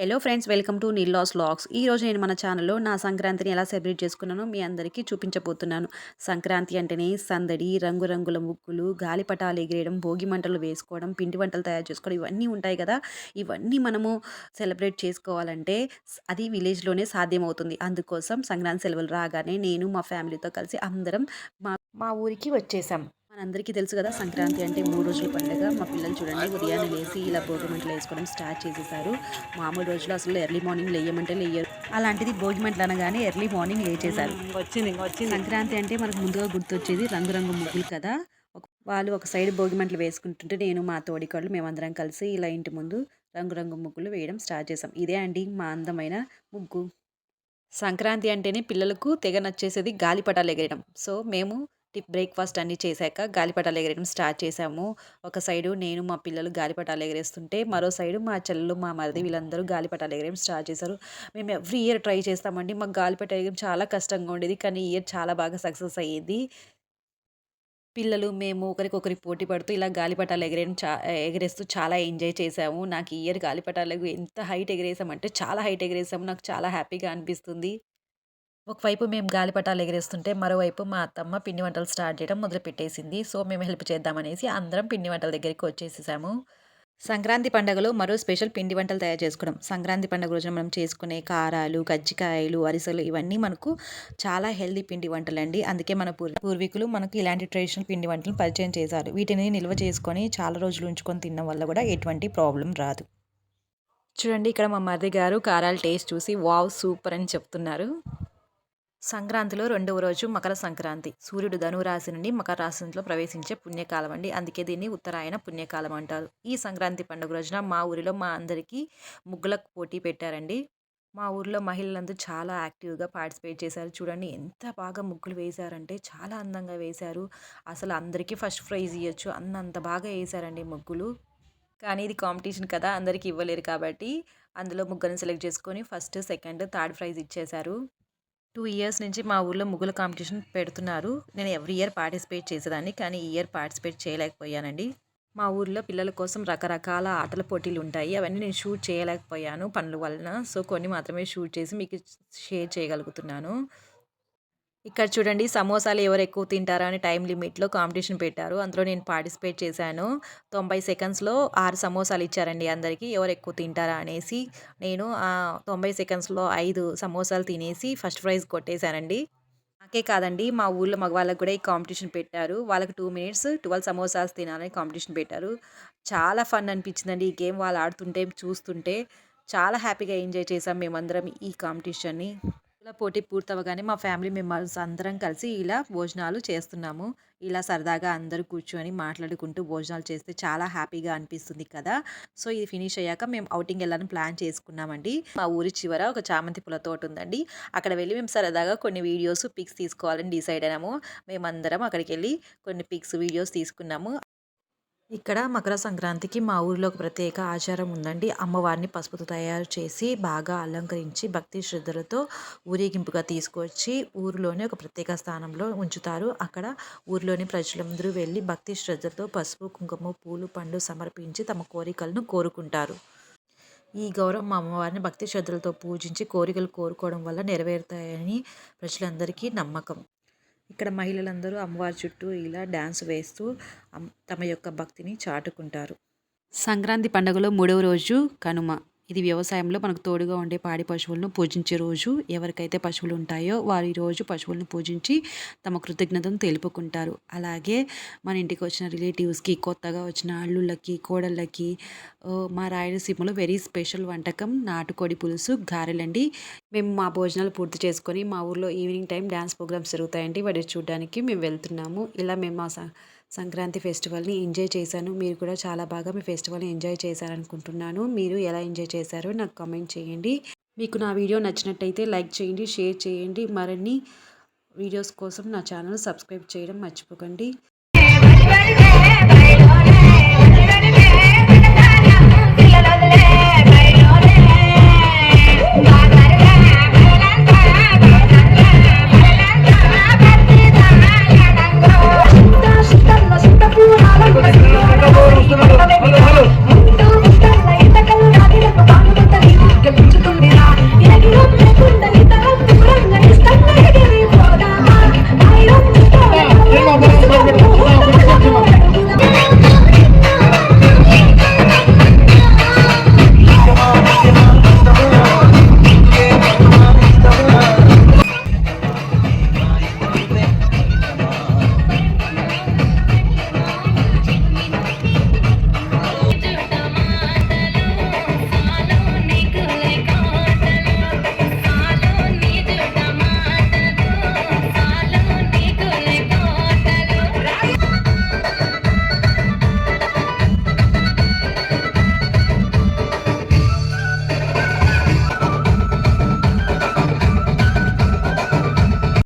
Hello friends welcome to Neella's vlogs ఈ రోజు నేను మన ఛానల్లో నా సంక్రాంతిని ఎలా సెలబ్రేట్ చేసుకున్నానో మీ అందరికీ చూపించబోతున్నాను. సంక్రాంతి అంటేనే సందడి రంగురంగుల ముగ్గులు గాలిపటాలు ఎగిరేయడం భోగి మంటలు వేసుకోవడం పిండి వంటలు తయారు చేసుకోవడం ఇవన్నీ ఉంటాయి కదా. ఇవన్నీ మనము సెలబ్రేట్ చేసుకోవాలంటే అది విలేజ్లోనే సాధ్యమవుతుంది. అందుకోసం సంక్రాంతి సెలవులు రాగానే నేను మా ఫ్యామిలీతో కలిసి అందరం మా మా ఊరికి వచ్చేసాం. మనందరికీ తెలుసు కదా సంక్రాంతి అంటే మూడు రోజుల పండుగ. మా పిల్లలు చూడండి ఉదయాన్నే లేసి ఇలా భోగి మంటలు వేసుకోవడం స్టార్ట్ చేసేసారు. మామూలు రోజులు అసలు ఎర్లీ మార్నింగ్ లేయమంటే లేయరు. అలాంటిది భోగి మంటలు అనగానే ఎర్లీ మార్నింగ్ లేచేశారు. వచ్చింది వచ్చింది. సంక్రాంతి అంటే మనకు ముందుగా గుర్తొచ్చేది రంగురంగు ముగ్గులు కదా. ఒక- వాళ్ళు ఒక సైడ్ భోగి మంటలు వేసుకుంటుంటే నేను మా తోడికోళ్ళు మేమందరం కలిసి ఇలా ఇంటి ముందు రంగురంగు ముగ్గులు వేయడం స్టార్ట్ చేసాం ఇదే అండి మా అందమైన ముగ్గు. సంక్రాంతి అంటేనే పిల్లలకు తెగ నచ్చేసేది గాలిపటాలు ఎగరేయడం సో మేము టిప్ బ్రేక్ఫాస్ట్ అన్నీ చేశాక గాలిపటాలు ఎగరేయడం స్టార్ట్ చేసాము ఒక సైడు నేను మా పిల్లలు గాలిపటాలు ఎగరేస్తుంటే మరో సైడు మా చెల్లెలు మా మరిది వీళ్ళందరూ గాలిపటాలు ఎగరేయడం స్టార్ట్ చేశారు. మేము ఎవ్రీ ఇయర్ ట్రై చేస్తామండి. మాకు గాలిపట ఎగరడం చాలా కష్టంగా ఉండేది కానీ ఇయర్ చాలా బాగా సక్సెస్ అయ్యేది. పిల్లలు మేము ఒకరికొకరి పోటీ పడుతూ ఇలా గాలిపటాలు ఎగరేయడం చా ఎగరేస్తూ చాలా ఎంజాయ్ చేసాము నాకు ఇయర్ గాలిపటాలు ఎంత హైట్ ఎగరేసామంటే చాలా హైట్ ఎగరేసాము. నాకు చాలా హ్యాపీగా అనిపిస్తుంది. ఒకవైపు మేము గాలిపటాలు ఎగరేస్తుంటే మరోవైపు మా అత్తమ్మ పిండి వంటలు స్టార్ట్ చేయడం మొదలు పెట్టేసింది సో మేము హెల్ప్ చేద్దామనేసి అందరం పిండి వంటల దగ్గరికి వచ్చేసేసాము. సంక్రాంతి పండుగలో మరో స్పెషల్ పిండి వంటలు తయారు చేసుకోవడం. సంక్రాంతి పండుగ రోజున మనం చేసుకునే కారాలు కజ్జికాయలు అరిసెలు ఇవన్నీ మనకు చాలా హెల్దీ పిండి వంటలు అండి అందుకే మన పూర్ పూర్వీకులు మనకు ఇలాంటి ట్రెడిషనల్ పిండి వంటలు పరిచయం చేశారు. వీటిని నిల్వ చేసుకొని చాలా రోజులు ఉంచుకొని తినడం వల్ల కూడా ఎటువంటి ప్రాబ్లం రాదు. చూడండి ఇక్కడ మా మరిది గారు కారాల టేస్ట్ చూసి వావ్ సూపర్ అని చెప్తున్నారు. సంక్రాంతిలో రెండవ రోజు మకర సంక్రాంతి. సూర్యుడు ధనురాశి నుండి మకర రాశిలో ప్రవేశించే పుణ్యకాలం అండి. అందుకే దీన్ని ఉత్తరాయణ పుణ్యకాలం అంటారు. ఈ సంక్రాంతి పండుగ రోజున మా ఊరిలో మా అందరికీ ముగ్గులకు పోటీ పెట్టారండి. మా ఊర్లో మహిళలందరూ చాలా యాక్టివ్గా పార్టిసిపేట్ చేశారు. చూడండి ఎంత బాగా ముగ్గులు వేశారంటే చాలా అందంగా వేశారు. అసలు అందరికీ ఫస్ట్ ప్రైజ్ ఇవ్వచ్చు అన్నంత బాగా వేశారండి ముగ్గులు. కానీ ఇది కాంపిటీషన్ కదా అందరికీ ఇవ్వలేరు కాబట్టి అందులో ముగ్గురిని సెలెక్ట్ చేసుకొని ఫస్ట్ సెకండ్ థర్డ్ ప్రైజ్ ఇచ్చేశారు. టూ ఇయర్స్ నుంచి మా ఊర్లో ముగ్గుల కాంపిటీషన్ పెడుతున్నారు. నేను ఎవ్రీ ఇయర్ పార్టిసిపేట్ చేసేదాన్ని కానీ ఈ ఇయర్ పార్టిసిపేట్ చేయలేకపోయానండి. మా ఊర్లో పిల్లల కోసం రకరకాల ఆటల పోటీలు ఉంటాయి. అవన్నీ నేను షూట్ చేయలేకపోయాను పనుల వలన. సో కొన్ని మాత్రమే షూట్ చేసి మీకు షేర్ చేయగలుగుతున్నాను. ఇక్కడ చూడండి సమోసాలు ఎవరు ఎక్కువ తింటారా అని టైం లిమిట్లో కాంపిటీషన్ పెట్టారు. అందులో నేను పార్టిసిపేట్ చేశాను. తొంభై సెకండ్స్లో ఆరు సమోసాలు ఇచ్చారండి అందరికీ. ఎవరు ఎక్కువ తింటారా అనేసి నేను ఆ తొంభై సెకండ్స్లో ఐదు సమోసాలు తినేసి ఫస్ట్ ప్రైజ్ కొట్టేశానండి. నాకే కాదండి మా ఊళ్ళో మగవాళ్ళకి కూడా ఈ కాంపిటీషన్ పెట్టారు. వాళ్ళకి టూ మినిట్స్ ట్వెల్వ్ సమోసాస్ తినాలని కాంపిటీషన్ పెట్టారు. చాలా ఫన్ అనిపించిందండి ఈ గేమ్. వాళ్ళు ఆడుతుంటే చూస్తుంటే చాలా హ్యాపీగా ఎంజాయ్ చేసాం మేమందరం ఈ కాంపిటీషన్ని. ఇలా పోటీ పూర్తవగానే మా ఫ్యామిలీ మెంబర్స్ అందరం కలిసి ఇలా భోజనాలు చేస్తున్నాము. ఇలా సరదాగా అందరూ కూర్చొని మాట్లాడుకుంటూ భోజనాలు చేస్తే చాలా హ్యాపీగా అనిపిస్తుంది కదా. సో ఇది ఫినిష్ అయ్యాక మేము అవుటింగ్ వెళ్ళాలని ప్లాన్ చేసుకున్నామండి. మా ఊరి చివర ఒక చామంతి పూల తోట ఉందండి. అక్కడ వెళ్ళి మేము సరదాగా కొన్ని వీడియోస్ పిక్స్ తీసుకోవాలని డిసైడ్ అయినాము. మేమందరం అక్కడికి వెళ్ళి కొన్ని పిక్స్ వీడియోస్ తీసుకున్నాము. ఇక్కడ మకర సంక్రాంతికి మా ఊరిలో ఒక ప్రత్యేక ఆచారం ఉందండి. అమ్మవారిని పసుపుతో తయారు చేసి బాగా అలంకరించి భక్తి శ్రద్ధలతో ఊరేగింపుగా తీసుకొచ్చి ఊరిలోనే ఒక ప్రత్యేక స్థానంలో ఉంచుతారు. అక్కడ ఊరిలోని ప్రజలందరూ వెళ్ళి భక్తి శ్రద్ధతో పసుపు కుంకుమ పూలు పండు సమర్పించి తమ కోరికలను కోరుకుంటారు. ఈ గౌరవం అమ్మవారిని భక్తి శ్రద్ధలతో పూజించి కోరికలు కోరుకోవడం వల్ల నెరవేరుతాయని ప్రజలందరికీ నమ్మకం. ఇక్కడ మహిళలందరూ అమ్మవారి చుట్టూ ఇలా డ్యాన్స్ వేస్తూ తమ యొక్క భక్తిని చాటుకుంటారు. సంక్రాంతి పండుగలో మూడవ రోజు కనుమ. ఇది వ్యవసాయంలో మనకు తోడుగా ఉండే పాడి పశువులను పూజించే రోజు. ఎవరికైతే పశువులు ఉంటాయో వారు ఈ రోజు పశువులను పూజించి తమ కృతజ్ఞతను తెలుపుకుంటారు. అలాగే మన ఇంటికి వచ్చిన రిలేటివ్స్కి కొత్తగా వచ్చిన అల్లుళ్ళకి కోడళ్ళకి మా రాయలసీమలో వెరీ స్పెషల్ వంటకం నాటుకోడి పులుసు గారెలండి. మేము మా భోజనాలు పూర్తి చేసుకొని మా ఊర్లో ఈవినింగ్ టైం డ్యాన్స్ ప్రోగ్రామ్స్ జరుగుతాయండి వాటి చూడడానికి మేము వెళ్తున్నాము. ఇలా మేము మా సంక్రాంతి ఫెస్టివల్ని ఎంజాయ్ చేశాను. మీరు కూడా చాలా బాగా మీ ఫెస్టివల్ని ఎంజాయ్ చేశారనుకుంటున్నాను. మీరు ఎలా ఎంజాయ్ చేశారో నాకు కామెంట్ చేయండి. మీకు నా వీడియో నచ్చినట్టయితే లైక్ చేయండి షేర్ చేయండి. మరిన్ని వీడియోస్ కోసం నా ఛానల్ సబ్స్క్రైబ్ చేయడం మర్చిపోకండి.